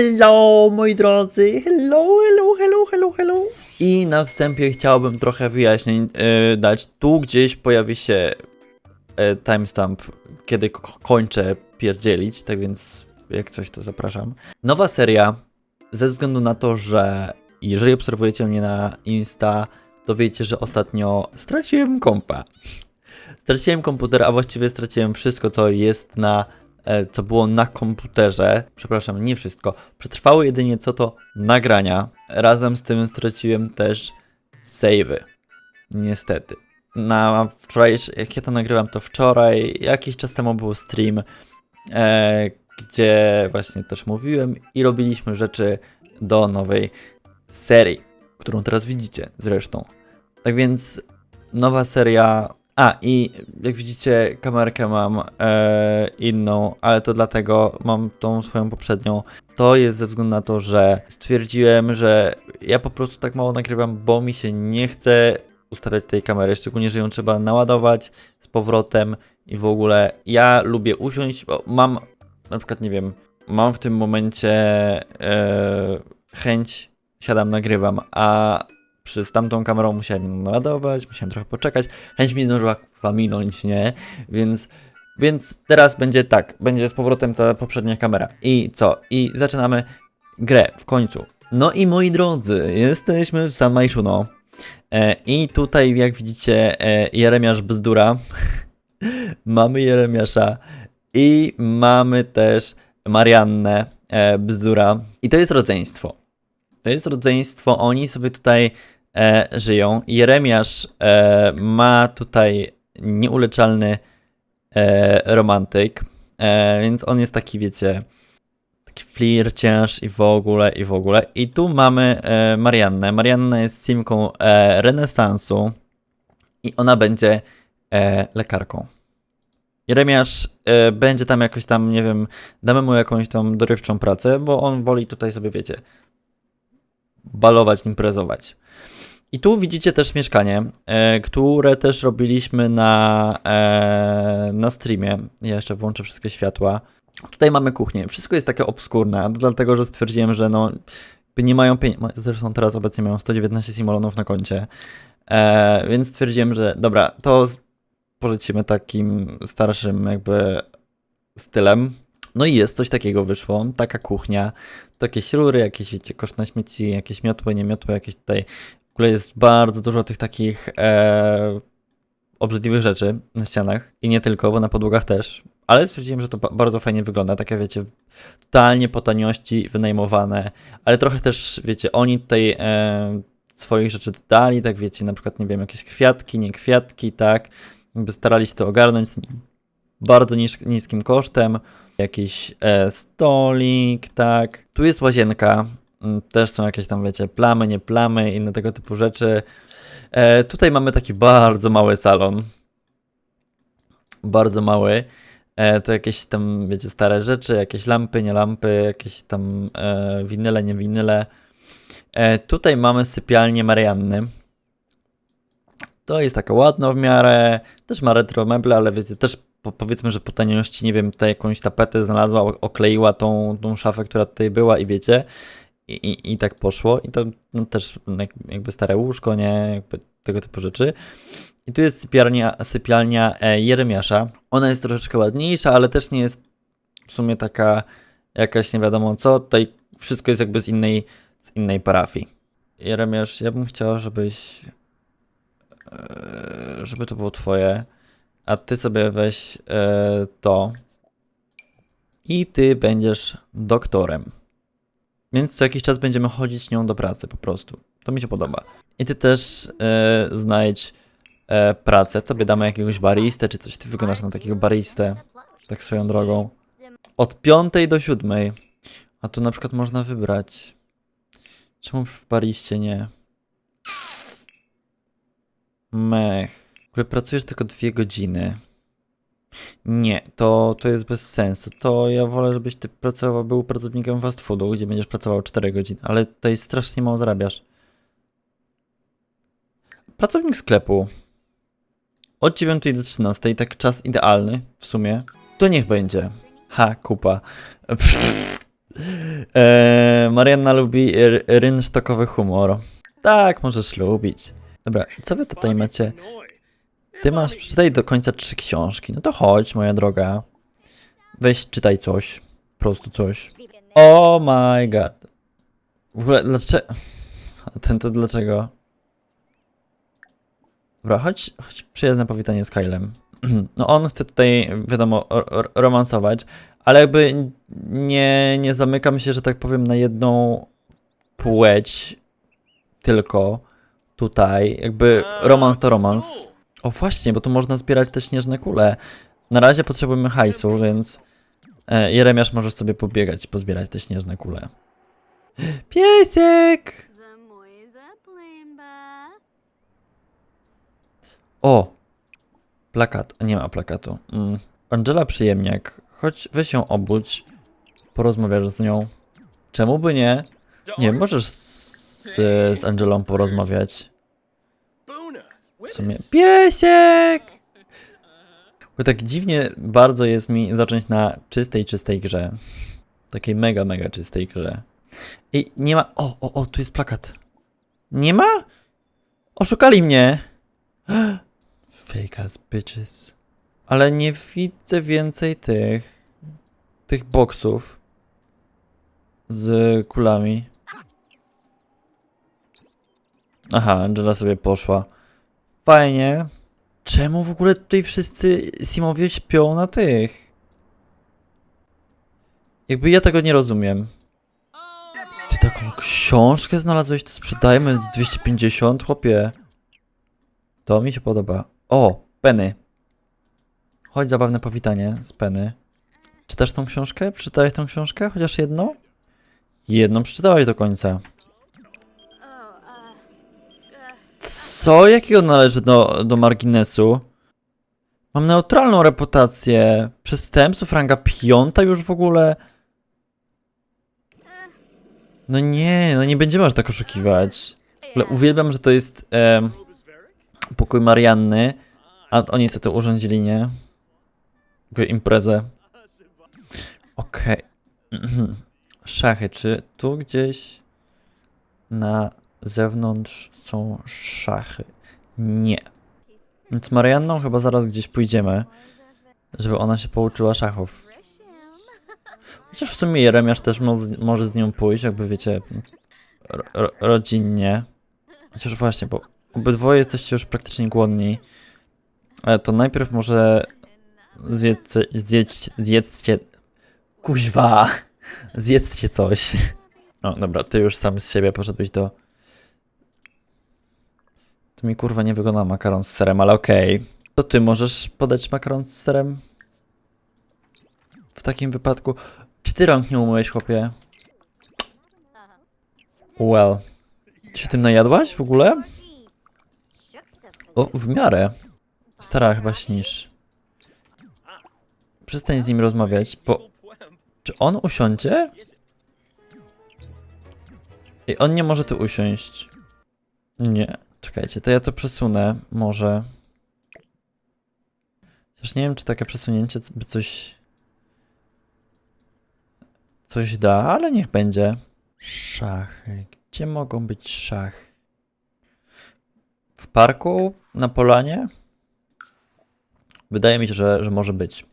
Hello, moi drodzy! Hello, hello, hello, hello, hello! I na wstępie chciałbym trochę wyjaśnień e, dać. Tu gdzieś pojawi się e, timestamp, kiedy ko- kończę pierdzielić, tak więc jak coś to zapraszam. Nowa seria, ze względu na to, że jeżeli obserwujecie mnie na Insta, to wiecie, że ostatnio straciłem kompa. Straciłem komputer, a właściwie straciłem wszystko, co jest na, co było na komputerze. Przepraszam, nie wszystko. Przetrwało jedynie co to nagrania. Razem z tym straciłem też savey. Niestety. Na wczoraj, jak ja to nagrywam, to wczoraj, jakiś czas temu był stream, e, gdzie właśnie też mówiłem i robiliśmy rzeczy do nowej serii, którą teraz widzicie zresztą. Tak więc nowa seria. A, i jak widzicie, kamerkę mam e, inną, ale to dlatego mam tą swoją poprzednią. To jest ze względu na to, że stwierdziłem, że ja po prostu tak mało nagrywam, bo mi się nie chce ustawiać tej kamery, szczególnie, że ją trzeba naładować z powrotem i w ogóle ja lubię usiąść, bo mam na przykład, nie wiem, mam w tym momencie e, chęć, siadam, nagrywam, a przy tamtą kamerą musiałem naładować, musiałem trochę poczekać, chęć mi zdążyła kurwa minąć, nie? Więc, więc teraz będzie tak, będzie z powrotem ta poprzednia kamera. I co? I zaczynamy grę w końcu. No i moi drodzy, jesteśmy w San Majszuno. E, I tutaj, jak widzicie, e, Jeremiasz Bzdura. mamy Jeremiasza i mamy też Mariannę e, Bzdura. I to jest rodzeństwo. To jest rodzeństwo, oni sobie tutaj e, żyją. Jeremiasz e, ma tutaj nieuleczalny e, romantyk, e, więc on jest taki, wiecie, taki flirciarz i w ogóle, i w ogóle. I tu mamy e, Mariannę. Marianna jest simką e, renesansu i ona będzie e, lekarką. Jeremiasz e, będzie tam jakoś tam, nie wiem, damy mu jakąś tam dorywczą pracę, bo on woli tutaj sobie, wiecie, balować, imprezować. I tu widzicie też mieszkanie, e, które też robiliśmy na, e, na streamie. Ja jeszcze włączę wszystkie światła. Tutaj mamy kuchnię. Wszystko jest takie obskurne, dlatego że stwierdziłem, że no, nie mają pieniędzy. Zresztą teraz obecnie mają 119 simolonów na koncie. E, więc stwierdziłem, że dobra, to polecimy takim starszym jakby stylem. No i jest coś takiego wyszło, taka kuchnia, takie rury, jakieś wiecie, kosz na śmieci, jakieś miotły, nie miotły, jakieś tutaj, w ogóle jest bardzo dużo tych takich e, obrzydliwych rzeczy na ścianach. I nie tylko, bo na podłogach też, ale stwierdziłem, że to ba- bardzo fajnie wygląda, takie wiecie, totalnie po taniości wynajmowane, ale trochę też, wiecie, oni tutaj e, swoich rzeczy dodali, tak wiecie, na przykład, nie wiem, jakieś kwiatki, nie kwiatki, tak, jakby starali się to ogarnąć bardzo niskim kosztem. Jakiś e, stolik, tak. Tu jest łazienka. Mm, Też są jakieś tam, wiecie, plamy, nie plamy, inne tego typu rzeczy. E, tutaj mamy taki bardzo mały salon. Bardzo mały. E, to jakieś tam, wiecie, stare rzeczy, jakieś lampy, nie lampy, jakieś tam e, winyle, nie winyle. E, tutaj mamy sypialnię Marianny. To jest taka ładna w miarę, też ma retro meble, ale wiecie, też po, powiedzmy, że po taniości, nie wiem, tutaj jakąś tapetę znalazła, okleiła tą, tą szafę, która tutaj była i wiecie, i, i, i tak poszło. I to no, też jak, jakby stare łóżko, nie, jakby tego typu rzeczy. I tu jest sypialnia, sypialnia e, Jeremiasza. Ona jest troszeczkę ładniejsza, ale też nie jest w sumie taka jakaś nie wiadomo co. Tutaj wszystko jest jakby z innej, z innej parafii. Jeremiasz, ja bym chciał, żebyś e, żeby to było twoje, a ty sobie weź e, to i ty będziesz doktorem. Więc co jakiś czas będziemy chodzić nią do pracy po prostu. To mi się podoba. I ty też e, znajdź e, pracę. Tobie damy jakiegoś baristę czy coś. Ty wyglądasz na takiego baristę. Tak swoją drogą. Od piątej do siódmej. A tu na przykład można wybrać. Czemu w bariście nie? Mech. Ogóle pracujesz tylko dwie godziny. Nie, to, to jest bez sensu. To ja wolę, żebyś ty pracował, był pracownikiem fast foodu, gdzie będziesz pracował 4 godziny, ale tutaj strasznie mało zarabiasz. Pracownik sklepu. Od 9 do 13, tak czas idealny w sumie. To niech będzie. Ha, kupa. Eee, Marianna lubi rynsztokowy humor. Tak, możesz lubić. Dobra, co wy tutaj macie? Ty masz, przeczytaj do końca trzy książki. No to chodź, moja droga. Weź, czytaj coś. Po prostu coś. Oh my god. W ogóle, dlaczego... Ten to dlaczego? Dobra, chodź, chodź przyjazne powitanie z Kylem. No on chce tutaj, wiadomo, ro- ro- romansować, ale jakby nie, nie zamykam się, że tak powiem, na jedną płeć tylko tutaj. Jakby romans to romans. O właśnie, bo tu można zbierać te śnieżne kule. Na razie potrzebujemy hajsu, więc e, Jeremiasz możesz sobie pobiegać, pozbierać te śnieżne kule. Piesek! O! Plakat. Nie ma plakatu. Mm. Angela Przyjemniak. Chodź, weź ją obudź. Porozmawiasz z nią. Czemu by nie? Nie, możesz z, z Angelą porozmawiać. W sumie. Piesiek! Bo tak dziwnie bardzo jest mi zacząć na czystej, czystej grze. Takiej mega, mega czystej grze. I nie ma. O, o, o, tu jest plakat. Nie ma? Oszukali mnie! Fake ass bitches. Ale nie widzę więcej tych. tych boksów. Z kulami. Aha, Angela sobie poszła. Fajnie. Czemu w ogóle tutaj wszyscy Simowie śpią na tych? Jakby ja tego nie rozumiem. Ty taką książkę znalazłeś, to sprzedajmy z 250, chłopie. To mi się podoba. O, Penny. Chodź, zabawne powitanie z Penny. Czytasz tą książkę? Przeczytałeś tą książkę? Chociaż jedną? Jedną przeczytałeś do końca. Co? Jakiego należy do, do marginesu? Mam neutralną reputację. Przestępców ranga piąta już w ogóle. No nie, no nie będziemy aż tak oszukiwać. Ale uwielbiam, że to jest em, pokój Marianny, a oni niestety urządzili, nie? Imprezę. Okej. Mhm. Szachy, czy tu gdzieś na zewnątrz są szachy? Nie. Więc Marianną chyba zaraz gdzieś pójdziemy, żeby ona się pouczyła szachów. Chociaż w sumie Jeremiasz też mo może z nią pójść, jakby wiecie, ro ro rodzinnie. Chociaż właśnie, bo obydwoje jesteście już praktycznie głodni. Ale to najpierw może zjedzcie, zjedźcie, zjedzcie, kuźwa, zjedzcie coś. No dobra, ty już sam z siebie poszedłeś do... To mi kurwa nie wygląda makaron z serem, ale okej. To ty możesz podać makaron z serem? W takim wypadku... Czy ty rąk nie umyłeś, chłopie? Well. Się tym najadłaś w ogóle? O, w miarę. Stara, chyba śnisz. Przestań z nim rozmawiać, bo... Czy on usiądzie? I on nie może tu usiąść. Nie. Czekajcie, to ja to przesunę. Może. Chociaż nie wiem, czy takie przesunięcie by coś... Coś da, ale niech będzie. Szachy. Gdzie mogą być szachy? W parku? Na polanie? Wydaje mi się, że, że może być.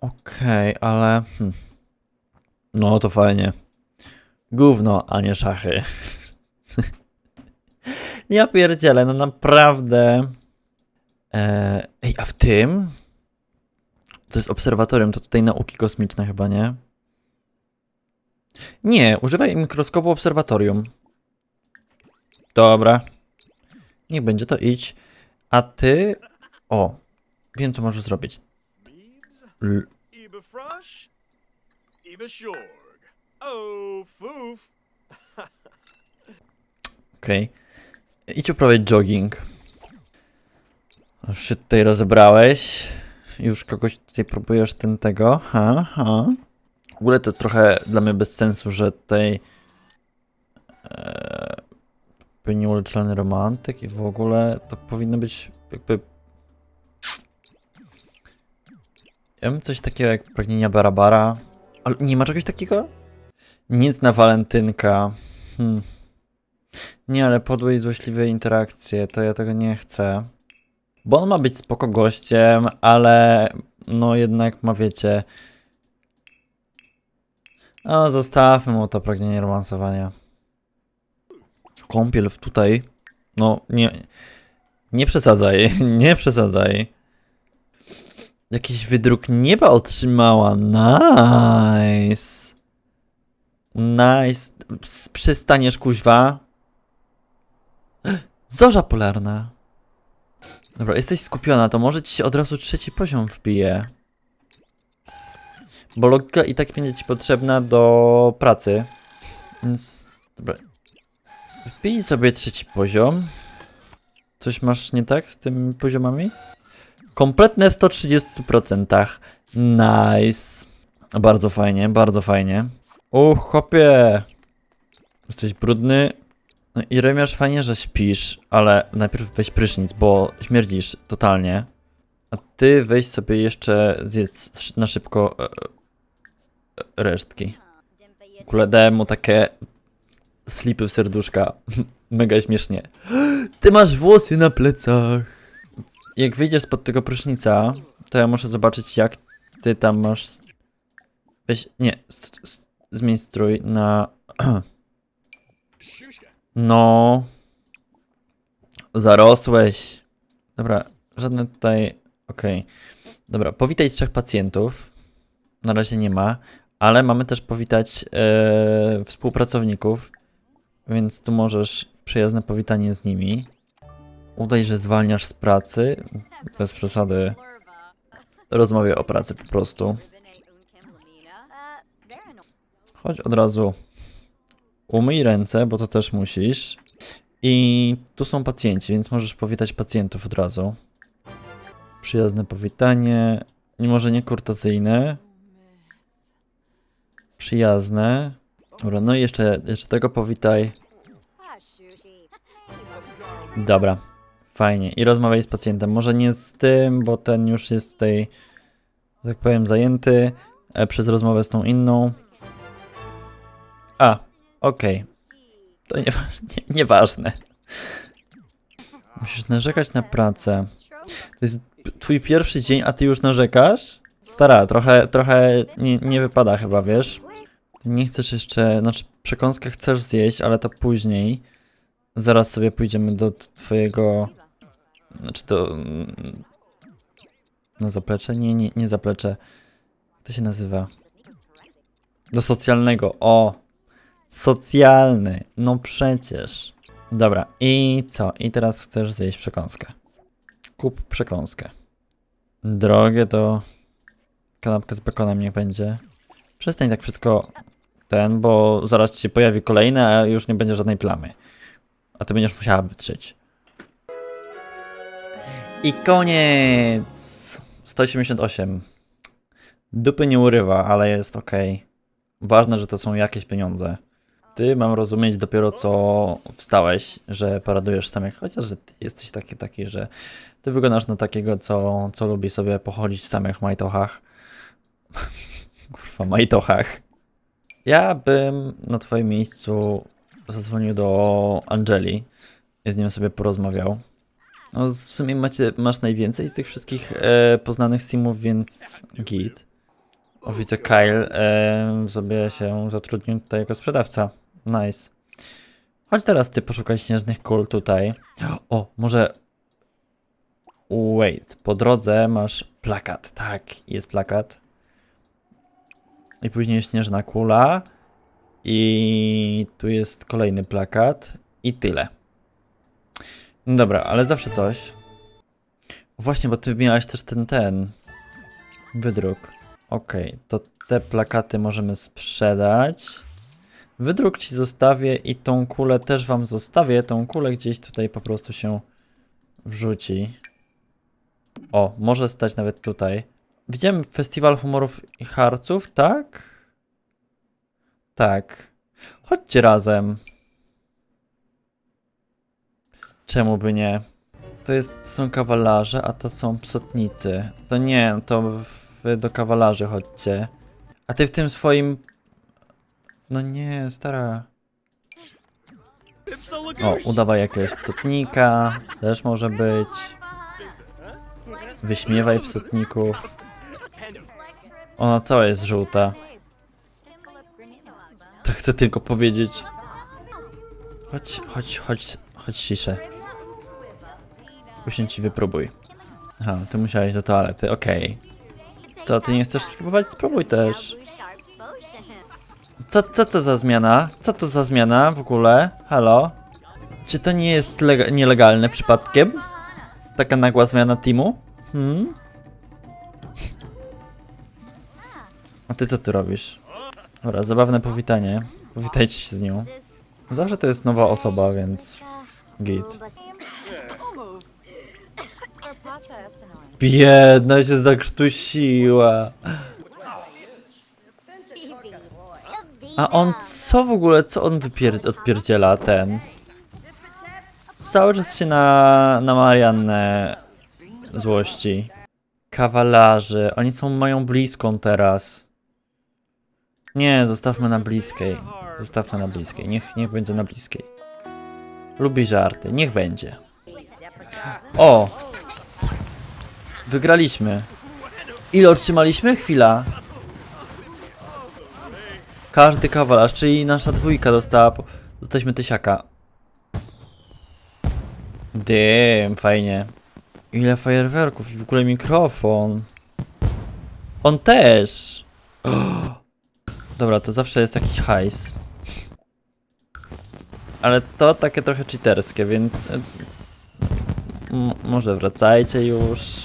Okej, ale... Hmm. No to fajnie. Gówno, a nie szachy. ja pierdzielę, no naprawdę. Eee, ej, a w tym? To jest obserwatorium, to tutaj nauki kosmiczne chyba, nie? Nie, używaj mikroskopu obserwatorium. Dobra. Niech będzie to idź. A ty... O, wiem co możesz zrobić. L Iba Frush, Idź uprawiać jogging. Już się tutaj rozebrałeś. Już kogoś tutaj próbujesz ten tego. Ha, ha. W ogóle to trochę dla mnie bez sensu, że tutaj e, uleczalny romantyk i w ogóle to powinno być jakby ja bym coś takiego jak pragnienia Barabara. Ale nie ma czegoś takiego? Nic na walentynka. Hmm. Nie, ale podłe i złośliwe interakcje, to ja tego nie chcę. Bo on ma być spoko gościem, ale no jednak ma wiecie... No, zostawmy mu to pragnienie romansowania. Kąpiel tutaj. No, nie. Nie przesadzaj, nie przesadzaj. Jakiś wydruk nieba otrzymała. Nice. Nice. Przystaniesz kuźwa. Zorza polarna. Dobra, jesteś skupiona, to może ci się od razu trzeci poziom wbije. Bo logika i tak będzie ci potrzebna do pracy. Więc. Dobra. Wbij sobie trzeci poziom. Coś masz nie tak z tymi poziomami? Kompletne w 130%. Nice. Bardzo fajnie, bardzo fajnie. Uch, chłopie. Jesteś brudny. No i Remiarz fajnie, że śpisz, ale najpierw weź prysznic, bo śmierdzisz totalnie. A ty weź sobie jeszcze zjedz na szybko e, e, resztki. W ogóle dałem mu takie slipy w serduszka. Mega śmiesznie. Ty masz włosy na plecach. Jak wyjdziesz spod tego prysznica, to ja muszę zobaczyć jak ty tam masz... Weź, nie, zmień strój na... No. Zarosłeś. Dobra, żadne tutaj. Okej. Dobra, powitaj trzech pacjentów. Na razie nie ma, ale mamy też powitać e, współpracowników, więc tu możesz przyjazne powitanie z nimi. Udaj, że zwalniasz z pracy. Bez przesady. Rozmawiaj o pracy po prostu. Chodź od razu. Umyj ręce, bo to też musisz. I tu są pacjenci, więc możesz powitać pacjentów od razu. Przyjazne powitanie. Nie może nie kurtacyjne. Przyjazne. Dobra, no i jeszcze, jeszcze tego powitaj. Dobra, fajnie. I rozmawiaj z pacjentem. Może nie z tym, bo ten już jest tutaj, tak powiem, zajęty e, przez rozmowę z tą inną. A, okej. To nie, nie, nieważne. Musisz narzekać na pracę. To jest twój pierwszy dzień, a ty już narzekasz? Stara, trochę, trochę nie, nie wypada chyba, wiesz? Nie chcesz jeszcze, znaczy przekąskę chcesz zjeść, ale to później. Zaraz sobie pójdziemy do twojego, znaczy do... mm, Na zaplecze? Nie, nie, nie zaplecze. Jak to się nazywa? Do socjalnego, o! Socjalny, no przecież. Dobra, i co? I teraz chcesz zjeść przekąskę. Kup przekąskę. Drogie to kanapka z bekonem niech będzie. Przestań tak wszystko ten, bo zaraz ci się pojawi kolejne, a już nie będzie żadnej plamy. A ty będziesz musiała wytrzeć. I koniec! 188. Dupy nie urywa, ale jest ok. Ważne, że to są jakieś pieniądze. Ty mam rozumieć dopiero co wstałeś, że paradujesz sam jak chociaż, że ty jesteś taki, taki, że ty wyglądasz na takiego, co, co lubi sobie pochodzić w samych majtochach. Kurwa, majtochach. Ja bym na twoim miejscu zadzwonił do Angeli i z nim sobie porozmawiał. No, w sumie macie, masz najwięcej z tych wszystkich e, poznanych simów, więc git. O, widzę Kyle e, sobie się zatrudnił tutaj jako sprzedawca. Nice. Chodź teraz ty poszukaj śnieżnych kul tutaj. O, może... Wait, po drodze masz plakat. Tak, jest plakat. I później śnieżna kula. I tu jest kolejny plakat. I tyle. Dobra, ale zawsze coś. Właśnie, bo ty miałeś też ten, ten wydruk. Okej, to te plakaty możemy sprzedać. Wydruk ci zostawię i tą kulę też wam zostawię. Tą kulę gdzieś tutaj po prostu się wrzuci. O, może stać nawet tutaj. Widziałem festiwal humorów i harców, tak? Tak. Chodźcie razem. Czemu by nie? To, jest, są kawalarze, a to są psotnicy. To nie, to wy do kawalarzy chodźcie. A ty w tym swoim No nie, stara. O, udawaj jakiegoś psotnika. Też może być. Wyśmiewaj psotników. Ona cała jest żółta. To chcę tylko powiedzieć. Chodź, chodź, chodź, chodź ciszę. Usiądź i wypróbuj. Aha, ty musiałeś do toalety, okej. Co, ty nie chcesz spróbować? Spróbuj też. Co, co to za zmiana? Co to za zmiana w ogóle? Halo? Czy to nie jest lega- nielegalne przypadkiem? Taka nagła zmiana teamu? Hmm? A ty co tu robisz? Dobra, zabawne powitanie. Powitajcie się z nią. Zawsze to jest nowa osoba, więc git. Biedna się zakrztusiła. A on co w ogóle, co on wypier- odpierdziela ten? Cały czas się na, na Mariannę złości. Kawalarze, oni są moją bliską teraz. Nie, zostawmy na bliskiej. Zostawmy na bliskiej, niech, niech będzie na bliskiej. Lubi żarty, niech będzie. O! Wygraliśmy. Ile otrzymaliśmy? Chwila. Każdy kawalarz, czyli nasza dwójka dostała. Dostaliśmy tysiaka. Dym, fajnie. Ile fajerwerków i w ogóle mikrofon. On też. Dobra, to zawsze jest jakiś hajs. Ale to takie trochę cheaterskie, więc... e, m- może wracajcie już.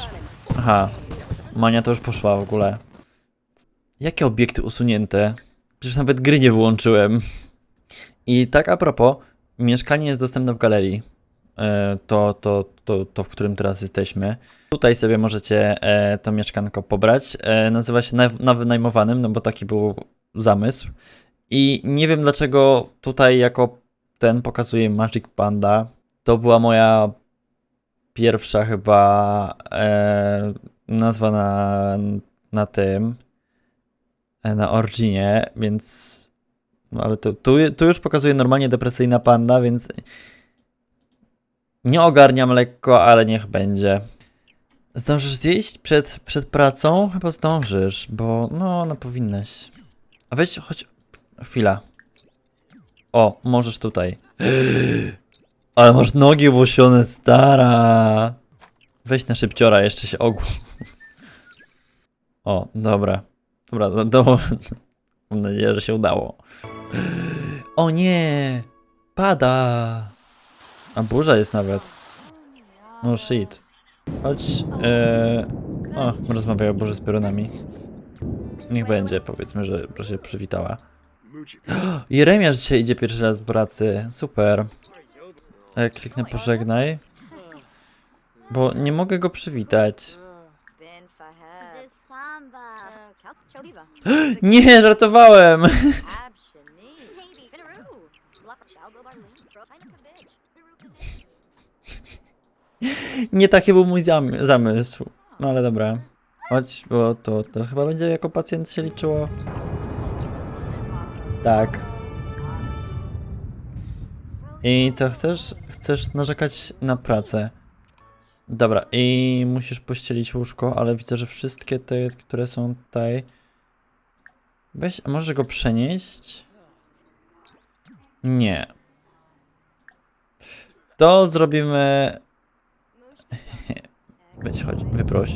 Aha. Mania to już poszła w ogóle. Jakie obiekty usunięte? Przecież nawet gry nie wyłączyłem. I tak a propos, mieszkanie jest dostępne w galerii. E, To, to, to, to, w którym teraz jesteśmy. Tutaj sobie możecie e, to mieszkanko pobrać. E, nazywa się na, na wynajmowanym, no bo taki był zamysł. I nie wiem dlaczego tutaj jako ten pokazuje Magic Panda. To była moja pierwsza chyba nazwa na, na tym, na Originie, więc no ale to, tu, tu już pokazuje normalnie depresyjna panda, więc nie ogarniam lekko, ale niech będzie. Zdążysz zjeść przed, przed pracą? Chyba zdążysz, bo no, no powinnaś. A weź, chodź, chwila. O, możesz tutaj. Ale masz nogi włosione, stara. Weź na szybciora, jeszcze się ogół. O, dobra. Dobra, do, do, mam nadzieję, że się udało. O nie! Pada! A burza jest nawet. No shit. Chodź. E... O, rozmawiają o burzy z piorunami. Niech będzie, powiedzmy, że, że się przywitała. Jeremiasz dzisiaj idzie pierwszy raz z pracy. Super. E, kliknę pożegnaj. Bo nie mogę go przywitać. China Cabbage. Nie taki był mój zam zamysł. No ale dobra. Chodź, bo to, to chyba będzie jako pacjent się liczyło. Tak. I co chcesz? Chcesz narzekać na pracę. Dobra, i musisz pościelić łóżko, ale widzę, że wszystkie te, które są tutaj. Weź, a może go przenieść? Nie. To zrobimy Weź, chodź, wyproś.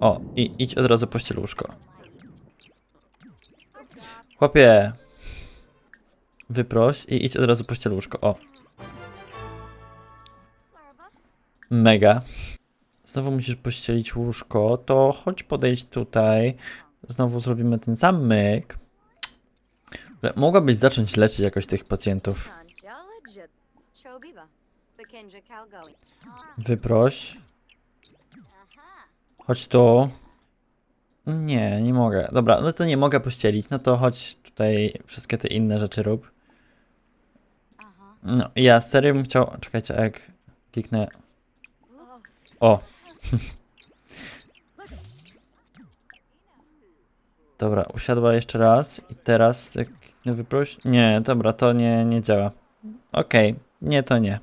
O, i idź od razu pościel łóżko. Chłopie. Wyproś i idź od razu pościel łóżko. O. Mega. Znowu musisz pościelić łóżko, to chodź podejść tutaj. Znowu zrobimy ten sam myk. Mogłabyś zacząć leczyć jakoś tych pacjentów. Wyproś. Chodź tu. Nie, nie mogę. Dobra, no to nie mogę pościelić. No to chodź tutaj wszystkie te inne rzeczy rób. No, ja serio bym chciał... Czekajcie, jak kliknę... O! Dobra, usiadła jeszcze raz i teraz jak nie wyproś... Nie, dobra, to nie, nie działa. Okej, nie, to nie.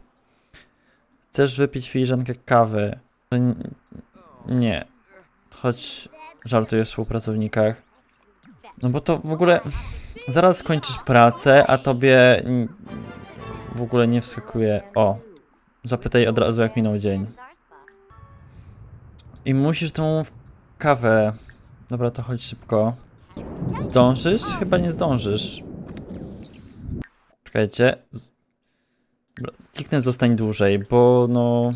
Chcesz wypić filiżankę kawy? To nie. Choć żartuję o współpracownikach. No bo to w ogóle... Zaraz skończysz pracę, a tobie w ogóle nie wskakuje... O, zapytaj od razu jak minął dzień. I musisz tą kawę... Dobra, to chodź szybko. Zdążysz? Chyba nie zdążysz. Czekajcie. Kliknę zostań dłużej, bo no...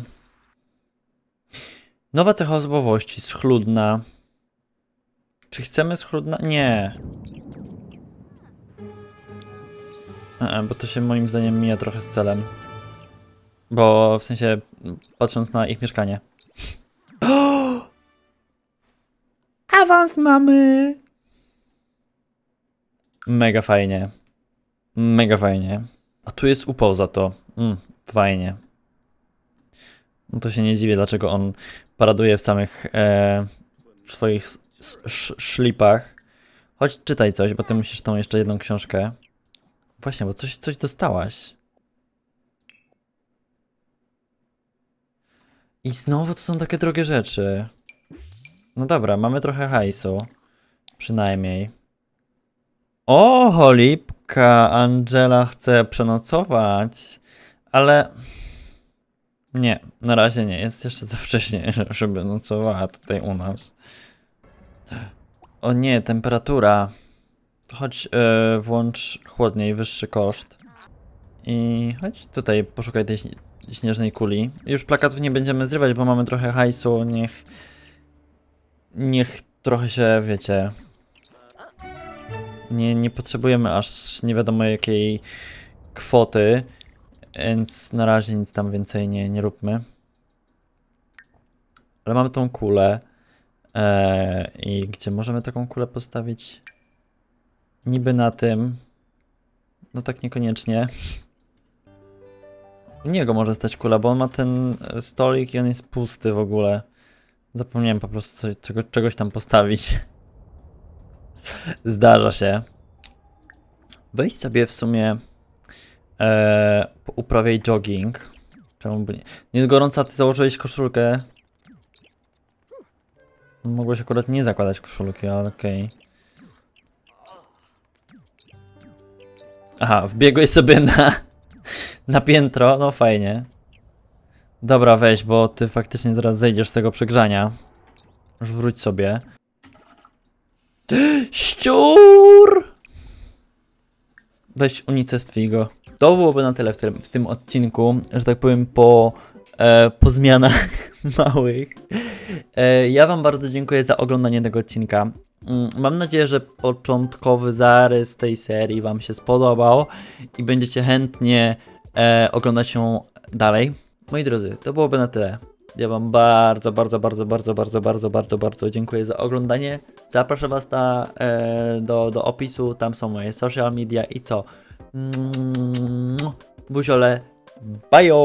Nowa cecha osobowości, schludna. Czy chcemy schludna? Nie. E, bo to się moim zdaniem mija trochę z celem. Bo w sensie, patrząc na ich mieszkanie. Awans mamy! Mega fajnie. Mega fajnie. A tu jest upał za to. Mm, fajnie. No to się nie dziwię, dlaczego on paraduje w samych e, swoich s- s- sz- szlipach. Chodź, czytaj coś, bo ty musisz tą jeszcze jedną książkę. Właśnie, bo coś, coś dostałaś. I znowu to są takie drogie rzeczy. No dobra, mamy trochę hajsu. Przynajmniej. O, cholipka, Angela chce przenocować, ale nie, na razie nie, jest jeszcze za wcześnie, żeby nocowała tutaj u nas. O nie, temperatura. Chodź, e, włącz chłodniej, wyższy koszt. I chodź tutaj, poszukaj tej śnie- śnieżnej kuli. Już plakatów nie będziemy zrywać, bo mamy trochę hajsu, niech... Niech trochę się, wiecie, nie, nie potrzebujemy aż nie wiadomo jakiej kwoty, więc na razie nic tam więcej nie, nie róbmy. Ale mamy tą kulę. E, I gdzie możemy taką kulę postawić? Niby na tym. No tak niekoniecznie. U niego może stać kula, bo on ma ten e, stolik i on jest pusty w ogóle. Zapomniałem po prostu czego, czegoś tam postawić. Zdarza się. Weź sobie w sumie e, uprawiaj jogging. Czemu by nie? Nie jest gorąco, a ty założyłeś koszulkę. Mogłeś akurat nie zakładać koszulki, ale okej. Aha, wbiegłeś sobie na, na piętro, no fajnie. Dobra, weź, bo ty faktycznie zaraz zejdziesz z tego przegrzania. Już wróć sobie. Szczur! Weź unicestwij go. To byłoby na tyle w tym, w tym odcinku, że tak powiem po, e, po zmianach małych. E, ja wam bardzo dziękuję za oglądanie tego odcinka. Mm, Mam nadzieję, że początkowy zarys tej serii wam się spodobał i będziecie chętnie e, oglądać ją dalej. Moi drodzy, to byłoby na tyle. Ja wam bardzo, bardzo, bardzo, bardzo, bardzo, bardzo, bardzo, bardzo dziękuję za oglądanie. Zapraszam was na, e, do, do opisu, tam są moje social media i co? Buziole, bajo!